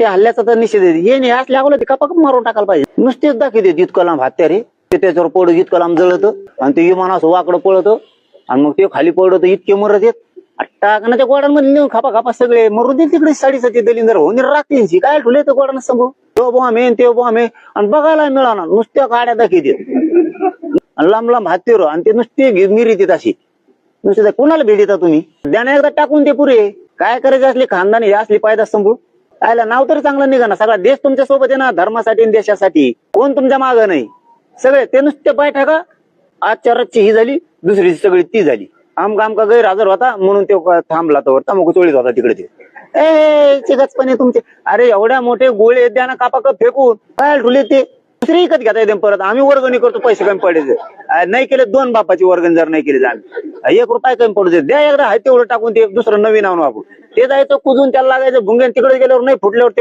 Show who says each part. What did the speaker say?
Speaker 1: ते हल्ल्याचा तर निषेध आहे. हे नाही असल्या लागलं ते कपाक मारून टाकायला पाहिजे. नुसतेच दाखवते इतकं लांब हत्यारे ते त्याच्यावर पडत इतकं लांब जळत आणि ते विमान असं वाकडं पळत आणि मग ते खाली पडत इतके मरत येत टाकण्याच्या गोडांमध्ये नेऊन खापा खापा सगळे. मरून देईल तिकडे साडीसाठी दलिंदर. होऊन राखतील काय ठुले तर गोडांना सांगू? तो बॉम्ब आहे ते बॉम्ब आहे. आणि बघायला मिळाला नुसत्या गाड्या दाखवते. आणि लांब लांब हत्तीवर आणि ते नुसते घे- अशी नुसते कुणाला कोणाला भेट देता तुम्ही? द्याना एकदा टाकून ते पुरे. काय करायचे असले खानदानी हे असली पायदा संभू आयला नाव तर चांगलं निघा ना सगळा देश तुमच्यासोबत आहे ना धर्मासाठी आणि देशासाठी. कोण तुमच्या मागं नाही. सगळे ते नुसते बैठा टाका आजच्या रातची ही झाली दुसरी सगळी ती झाली. आमका आमका गैरहजर होता म्हणून तो थांबला तो मग चोळीत होता तिकडे ते. ए चिकचपणे तुमचे. अरे एवढ्या मोठे गोळे द्या ना कापा कप फेकून. काय ठुले ते? दुसरी विकत घेता येते परत आम्ही वर्गणी करतो पैसे कमी पडायचे. नाही केले दोन बापाची वर्गणी जर नाही केली आम्ही. एक रुपया कमी पडू दे द्या एकदा आहे तेवढं टाकून ते दुसरं नवीन आणून आपण. ते जायचं कुजून त्याला लागायचं भुंगेन तिकडे गेल्यावर नाही फुटल्यावर ते